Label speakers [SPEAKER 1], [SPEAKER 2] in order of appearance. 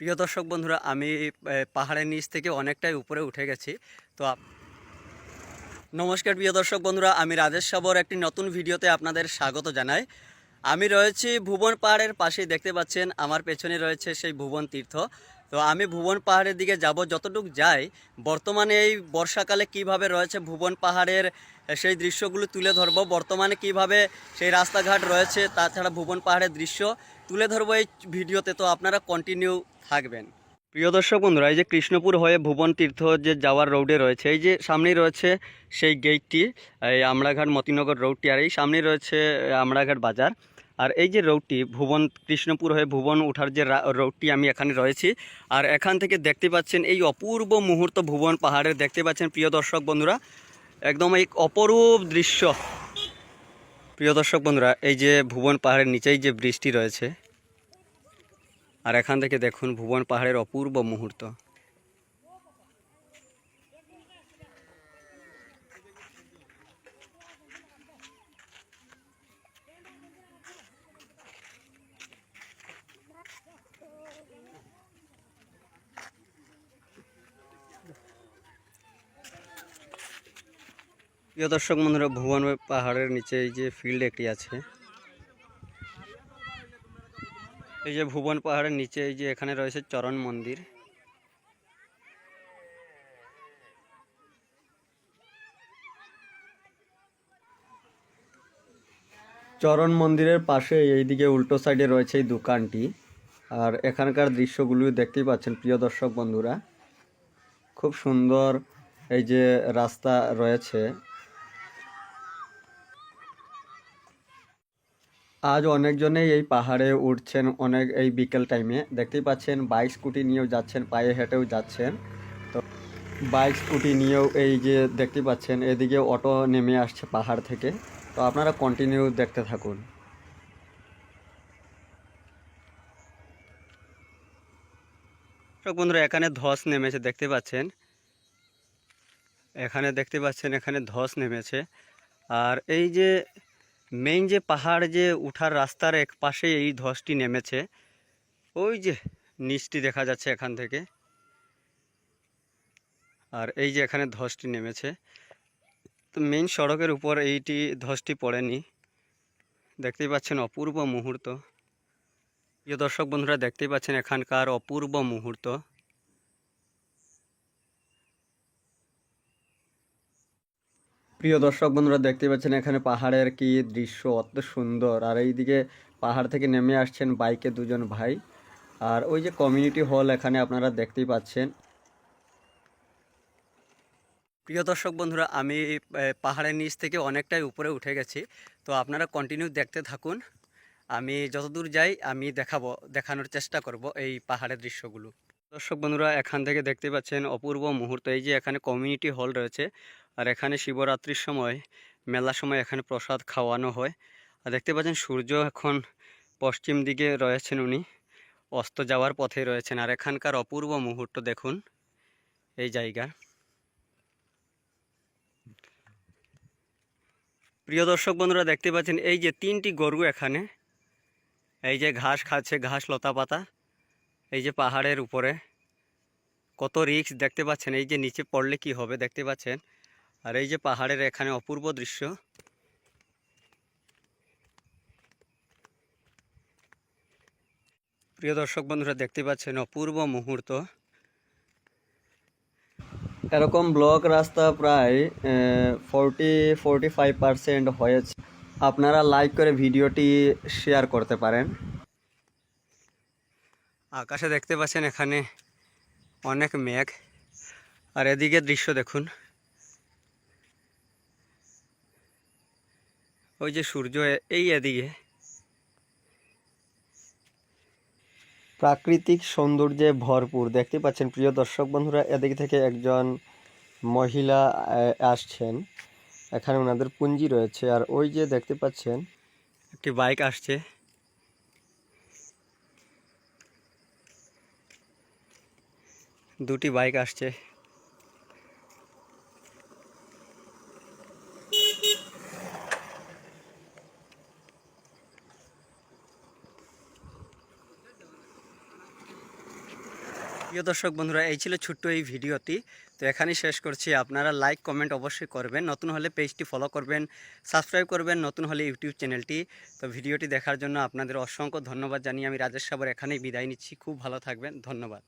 [SPEAKER 1] প্রিয় দর্শক বন্ধুরা, আমি পাহাড়ের নিচ থেকে অনেকটাই উপরে উঠে গেছি। তো নমস্কার প্রিয় দর্শক বন্ধুরা, আমি রাজেশ সাবর, একটি নতুন ভিডিওতে আপনাদের স্বাগত জানাই। আমি রয়েছি ভুবন পাহাড়ের পাশেই, দেখতে পাচ্ছেন আমার পেছনে রয়েছে সেই ভুবন তীর্থ। তো আমি ভুবন পাহাড়ের দিকে যাব যতটুকু যাই। বর্তমানে এই বর্ষাকালে কীভাবে রয়েছে ভুবন পাহাড়ের সেই দৃশ্যগুলো তুলে ধরবো। বর্তমানে কীভাবে সেই রাস্তাঘাট রয়েছে তাছাড়া ভুবন পাহাড়ের দৃশ্য তুলে ধরবো এই ভিডিওতে। তো আপনারা কন্টিনিউ থাকবেন। প্রিয় দর্শক বন্ধুরা, এই যে কৃষ্ণপুর হয়ে ভুবন তীর্থ যে যাওয়ার রোডে রয়েছে, এই যে সামনেই রয়েছে সেই গেটটি এই আমড়াঘাট মতিনগর রোডটি আর এই সামনেই রয়েছে আমড়াঘাট বাজার। আর এই যে রোডটি, ভুবন, কৃষ্ণপুর হয়ে ভুবন ওঠার যে রোডটি আমি এখানে রয়েছি। আর এখান থেকে দেখতে পাচ্ছেন এই অপূর্ব মুহূর্ত ভুবন পাহাড়ের, দেখতে পাচ্ছেন প্রিয় দর্শক বন্ধুরা, একদম এই অপরূপ দৃশ্য। প্রিয় দর্শক বন্ধুরা, এই যে ভুবন পাহাড়ের নিচেই যে বৃষ্টি রয়েছে, আর এখান থেকে দেখুন ভুবন পাহাড়ের অপূর্ব মুহূর্ত। প্রিয় দর্শক বন্ধুরা, ভুবন পাহাড়ের নিচে এই যে ফিল্ড একটি আছে। এই যে ভুবন পাহাড়ের নিচে এই যে এখানে রয়েছে চরণ মন্দির। চরণ মন্দিরের পাশে এইদিকে উল্টো সাইডে রয়েছে এই দোকানটি। আর এখানকার দৃশ্যগুলো দেখতেই পাচ্ছেন প্রিয় দর্শক বন্ধুরা। খুব সুন্দর এই যে রাস্তা রয়েছে। আজ অনেকজনেই এই পাহাড়ে উঠছেন অনেক এই বিকেল টাইমে দেখতেই পাচ্ছেন বাইক স্কুটি নিয়েও যাচ্ছেন, পায়ে হেঁটেও যাচ্ছেন। তো বাইক স্কুটি নিয়েও এই যে দেখতে পাচ্ছেন, এদিকে অটো নেমে আসছে পাহাড় থেকে। তো আপনারা কন্টিনিউ দেখতে থাকুন। বন্ধুরা, এখানে ধস নেমেছে, দেখতে পাচ্ছেন। এখানে দেখতে পাচ্ছেন, এখানে ধস নেমেছে। আর এই যে মেইন যে পাহাড় যে উঠার রাস্তার এক পাশে এই ধসটি নেমেছে, ওই যে নিচটি দেখা যাচ্ছে এখান থেকে। আর এই যে এখানে ধসটি নেমেছে। তো মেইন সড়কের উপর এইটি, ধসটি পড়েনি। দেখতেই পাচ্ছেন অপূর্ব মুহূর্ত। প্রিয় দর্শক বন্ধুরা, দেখতেই পাচ্ছেন এখানকার অপূর্ব মুহূর্ত। প্রিয় দর্শক বন্ধুরা দেখতে পাচ্ছেন এখানে পাহাড়ের কি দৃশ্য, অত সুন্দর। আর এইদিকে পাহাড় থেকে নেমে আসছেন বাইকে দুজন ভাই। আর ওই যে কমিউনিটি হল এখানে আপনারা দেখতেই পাচ্ছেন। প্রিয় দর্শক বন্ধুরা, আমি পাহাড়ের নিচ থেকে অনেকটাই উপরে উঠে গেছি। তো আপনারা কন্টিনিউ দেখতে থাকুন। আমি যতদূর যাই, আমি দেখাবো, দেখানোর চেষ্টা করব এই পাহাড়ের দৃশ্যগুলো। দর্শক বন্ধুরা, এখান থেকে দেখতে পাচ্ছেন অপূর্ব মুহূর্ত। এই যে এখানে কমিউনিটি হল রয়েছে আর এখানে শিবরাত্রির সময়, মেলার সময় এখানে প্রসাদ খাওয়ানো হয়। আর দেখতে পাচ্ছেন সূর্য এখন পশ্চিম দিকে রয়েছেন উনি, অস্ত যাওয়ার পথে রয়েছেন। আর এখানকার অপূর্ব মুহূর্ত দেখুন, এই জায়গা। প্রিয় দর্শক বন্ধুরা, দেখতে পাচ্ছেন এই যে তিনটি গরু এখানে, এই যে ঘাস খাচ্ছে, ঘাস লতা পাতা, এই যে পাহাড়ের উপরে। কত রিক্স দেখতে পাচ্ছেন এই যে নিচে পড়লে কি হবে, দেখতে পাচ্ছেন। আর এই যে পাহাড়ের এখানে অপূর্ব দৃশ্য। প্রিয় দর্শক বন্ধুরা, দেখতে পাচ্ছেন অপূর্ব মুহূর্ত। এরকম ব্লক রাস্তা প্রায় ফোরটি ফোরটি ফাইভ পার্সেন্ট হয়েছে। আপনারা লাইক করে ভিডিওটি শেয়ার করতে পারেন। আকাশে দেখতে পাচ্ছেন এখানে অনেক মেঘ। আর এদিকে দৃশ্য দেখুন। ওই যে সূর্য এই এদিকে। প্রাকৃতিক সৌন্দর্যে ভরপুর। দেখতে পাচ্ছেন, প্রিয় দর্শক বন্ধুরা, এদিক থেকে একজন মহিলা আসছেন। এখানে ওনাদের পুঞ্জি রয়েছে। আর ওই যে দেখতে পাচ্ছেন, একটি বাইক আসছে। দুটি বাইক আসছে। প্রিয় দর্শক বন্ধুরা, এই ছিল ছোট্ট এই ভিডিওটি। তো এখানেই শেষ করছি। আপনারা লাইক কমেন্ট অবশ্যই করবেন। নতুন হলে পেজটি ফলো করবেন সাবস্ক্রাইব করবেন, নতুন হলে ইউটিউব চ্যানেলটি। তো ভিডিওটি দেখার জন্য আপনাদের অসংখ্য ধন্যবাদ জানিয়ে আমি রাজেশ সাবর এখানেই বিদায় নিচ্ছি। খুব ভালো থাকবেন। ধন্যবাদ।